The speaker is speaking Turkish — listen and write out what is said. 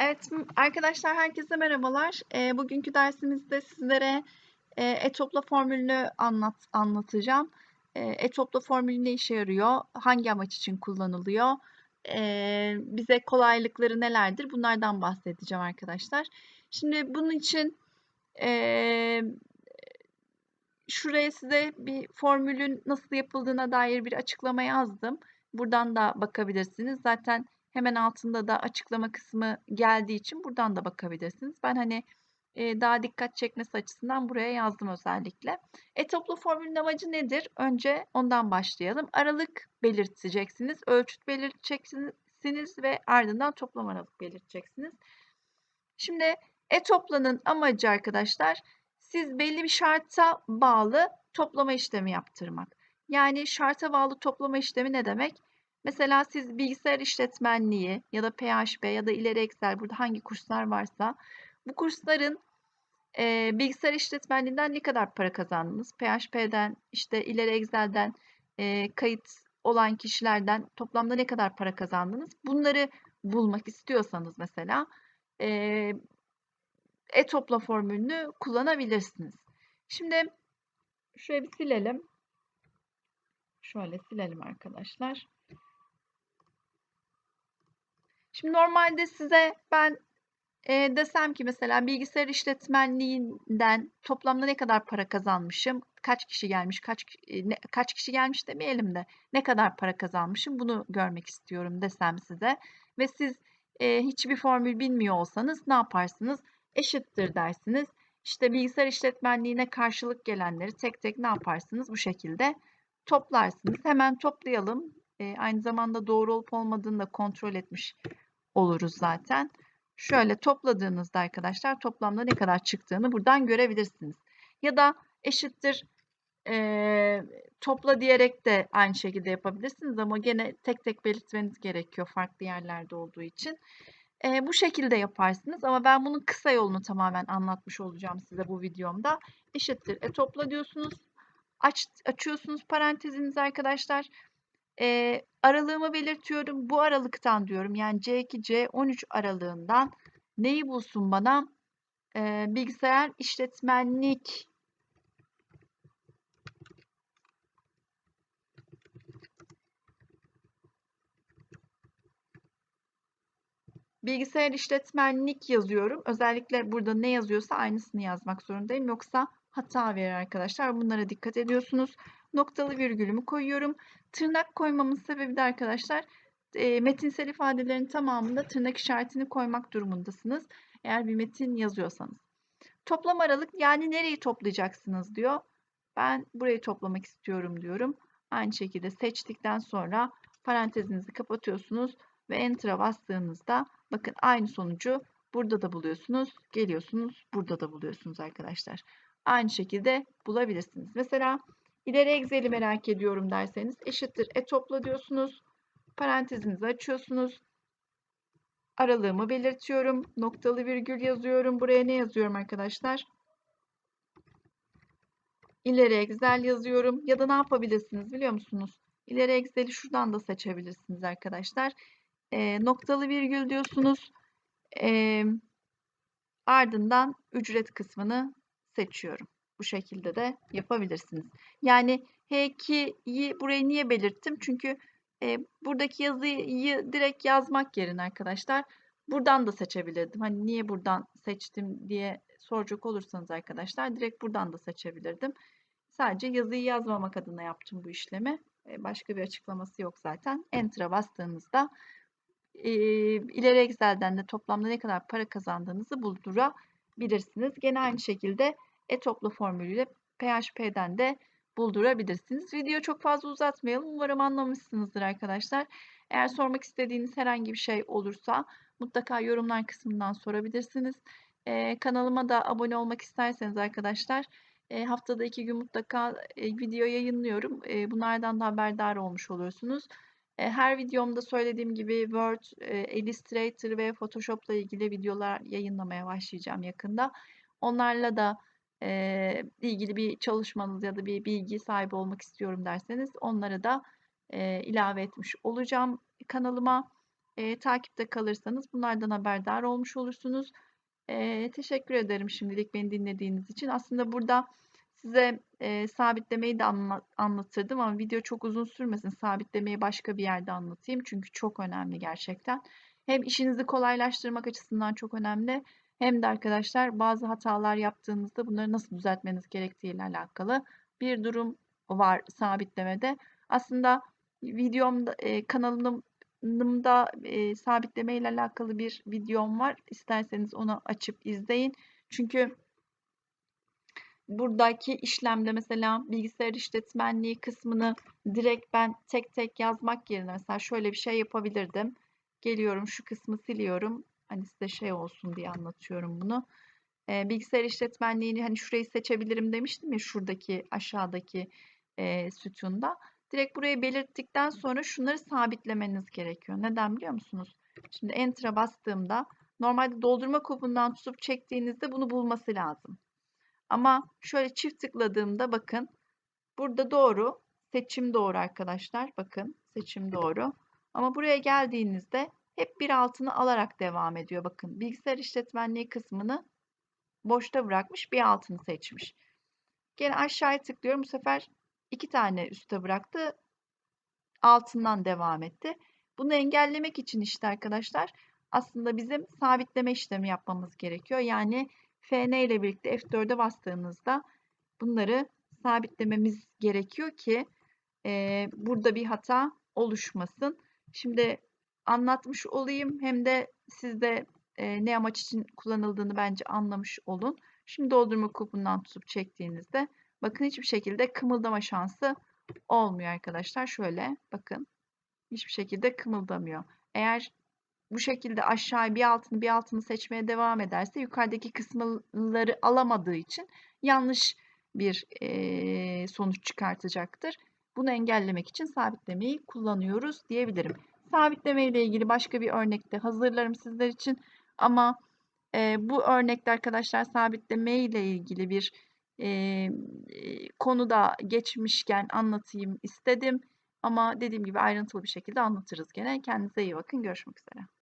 Evet arkadaşlar herkese merhabalar. Eee, bugünkü dersimizde sizlere eee, e-topla formülünü anlat anlatacağım. Eee, e-topla formülü ne işe yarıyor? Hangi amaç için kullanılıyor? Eee, bize kolaylıkları nelerdir? Bunlardan bahsedeceğim arkadaşlar. Şimdi bunun için eee, şuraya size bir formülün nasıl yapıldığına dair bir açıklama yazdım. Buradan da bakabilirsiniz. Zaten hemen altında da açıklama kısmı geldiği için buradan da bakabilirsiniz. Ben hani e, daha dikkat çekmesi açısından buraya yazdım özellikle. E-toplu formülün amacı nedir? Önce ondan başlayalım. Aralık belirteceksiniz, ölçüt belirteceksiniz ve ardından toplam aralık belirteceksiniz. Şimdi e-toplanın amacı arkadaşlar siz belli bir şarta bağlı toplama işlemi yaptırmak. Yani şarta bağlı toplama işlemi ne demek? Mesela siz bilgisayar işletmenliği ya da PHP ya da ileri Excel burada hangi kurslar varsa bu kursların e, bilgisayar işletmenliğinden ne kadar para kazandınız? PHP'den işte ileri Excel'den e, kayıt olan kişilerden toplamda ne kadar para kazandınız? Bunları bulmak istiyorsanız mesela e-topla formülünü kullanabilirsiniz. Şimdi şöyle bir silelim. Şöyle silelim arkadaşlar. Şimdi normalde size ben e, desem ki mesela bilgisayar işletmenliğinden toplamda ne kadar para kazanmışım, kaç kişi gelmiş, kaç e, ne, kaç kişi gelmiş demeyelim de ne kadar para kazanmışım bunu görmek istiyorum desem size ve siz e, hiçbir formül bilmiyor olsanız ne yaparsınız? Eşittir dersiniz. İşte bilgisayar işletmenliğine karşılık gelenleri tek tek ne yaparsınız? Bu şekilde toplarsınız. Hemen toplayalım. E, aynı zamanda doğru olup olmadığını da kontrol etmiş oluruz zaten. Şöyle topladığınızda arkadaşlar toplamda ne kadar çıktığını buradan görebilirsiniz. Ya da eşittir e, topla diyerek de aynı şekilde yapabilirsiniz ama gene tek tek belirtmeniz gerekiyor farklı yerlerde olduğu için. E, bu şekilde yaparsınız ama ben bunun kısa yolunu tamamen anlatmış olacağım size bu videomda. Eşittir e topla diyorsunuz. Aç, açıyorsunuz parantezinizi arkadaşlar e, aralığımı belirtiyorum. Bu aralıktan diyorum yani C2 C13 aralığından neyi bulsun bana? E, bilgisayar işletmenlik bilgisayar işletmenlik yazıyorum. Özellikle burada ne yazıyorsa aynısını yazmak zorundayım. Yoksa hata verir arkadaşlar. Bunlara dikkat ediyorsunuz. Noktalı virgülümü koyuyorum. Tırnak koymamın sebebi de arkadaşlar e, metinsel ifadelerin tamamında tırnak işaretini koymak durumundasınız. Eğer bir metin yazıyorsanız. Toplam aralık yani nereyi toplayacaksınız diyor. Ben burayı toplamak istiyorum diyorum. Aynı şekilde seçtikten sonra parantezinizi kapatıyorsunuz ve enter'a bastığınızda bakın aynı sonucu burada da buluyorsunuz. Geliyorsunuz burada da buluyorsunuz arkadaşlar. Aynı şekilde bulabilirsiniz. Mesela İleri Excel'i merak ediyorum derseniz eşittir e topla diyorsunuz. Parantezinizi açıyorsunuz. Aralığımı belirtiyorum. Noktalı virgül yazıyorum. Buraya ne yazıyorum arkadaşlar? İleri Excel yazıyorum. Ya da ne yapabilirsiniz biliyor musunuz? İleri Excel'i şuradan da seçebilirsiniz arkadaşlar. E, noktalı virgül diyorsunuz. E, ardından ücret kısmını seçiyorum. Bu şekilde de yapabilirsiniz. Yani H2'yi buraya niye belirttim? Çünkü e, buradaki yazıyı direkt yazmak yerine arkadaşlar buradan da seçebilirdim. Hani niye buradan seçtim diye soracak olursanız arkadaşlar direkt buradan da seçebilirdim. Sadece yazıyı yazmamak adına yaptım bu işlemi. E, başka bir açıklaması yok zaten. Enter'a bastığınızda e, ileri Excel'den de toplamda ne kadar para kazandığınızı buldurabilirsiniz. Gene aynı şekilde e-topla formülüyle PHP'den de buldurabilirsiniz. Video çok fazla uzatmayalım. Umarım anlamışsınızdır arkadaşlar. Eğer sormak istediğiniz herhangi bir şey olursa mutlaka yorumlar kısmından sorabilirsiniz. Ee, kanalıma da abone olmak isterseniz arkadaşlar e, haftada iki gün mutlaka e, video yayınlıyorum. E, bunlardan da haberdar olmuş oluyorsunuz. E, her videomda söylediğim gibi Word, e, Illustrator ve Photoshop ile ilgili videolar yayınlamaya başlayacağım yakında. Onlarla da e, ilgili bir çalışmanız ya da bir bilgi sahibi olmak istiyorum derseniz onları da e, ilave etmiş olacağım kanalıma. e, takipte kalırsanız bunlardan haberdar olmuş olursunuz. E, teşekkür ederim şimdilik beni dinlediğiniz için. Aslında burada size e, sabitlemeyi de anla, anlatırdım ama video çok uzun sürmesin. Sabitlemeyi başka bir yerde anlatayım. Çünkü çok önemli gerçekten. Hem işinizi kolaylaştırmak açısından çok önemli. Hem de arkadaşlar bazı hatalar yaptığınızda bunları nasıl düzeltmeniz gerektiği ile alakalı bir durum var sabitlemede. Aslında videomda e, kanalımda e, sabitleme ile alakalı bir videom var. İsterseniz onu açıp izleyin. Çünkü buradaki işlemde mesela bilgisayar işletmenliği kısmını direkt ben tek tek yazmak yerine mesela şöyle bir şey yapabilirdim. Geliyorum şu kısmı siliyorum. Hani size şey olsun diye anlatıyorum bunu. E, bilgisayar işletmenliğini hani şurayı seçebilirim demiştim ya şuradaki aşağıdaki e, sütunda. Direkt burayı belirttikten sonra şunları sabitlemeniz gerekiyor. Neden biliyor musunuz? Şimdi Enter'a bastığımda normalde doldurma kubundan tutup çektiğinizde bunu bulması lazım. Ama şöyle çift tıkladığımda bakın burada doğru seçim doğru arkadaşlar. Bakın seçim doğru. Ama buraya geldiğinizde hep bir altını alarak devam ediyor. Bakın bilgisayar işletmenliği kısmını boşta bırakmış bir altını seçmiş. Gene aşağıya tıklıyorum. Bu sefer iki tane üste bıraktı. Altından devam etti. Bunu engellemek için işte arkadaşlar aslında bizim sabitleme işlemi yapmamız gerekiyor. Yani FN ile birlikte F4'e bastığınızda bunları sabitlememiz gerekiyor ki e, burada bir hata oluşmasın. Şimdi anlatmış olayım hem de siz de e, ne amaç için kullanıldığını bence anlamış olun. Şimdi doldurma kupundan tutup çektiğinizde bakın hiçbir şekilde kımıldama şansı olmuyor arkadaşlar. Şöyle bakın hiçbir şekilde kımıldamıyor. Eğer bu şekilde aşağı bir altını bir altını seçmeye devam ederse yukarıdaki kısımları alamadığı için yanlış bir e, sonuç çıkartacaktır. Bunu engellemek için sabitlemeyi kullanıyoruz diyebilirim. Sabitleme ile ilgili başka bir örnek de hazırlarım sizler için. Ama e, bu örnekte arkadaşlar sabitleme ile ilgili bir e, konuda geçmişken anlatayım istedim. Ama dediğim gibi ayrıntılı bir şekilde anlatırız gene. Kendinize iyi bakın. Görüşmek üzere.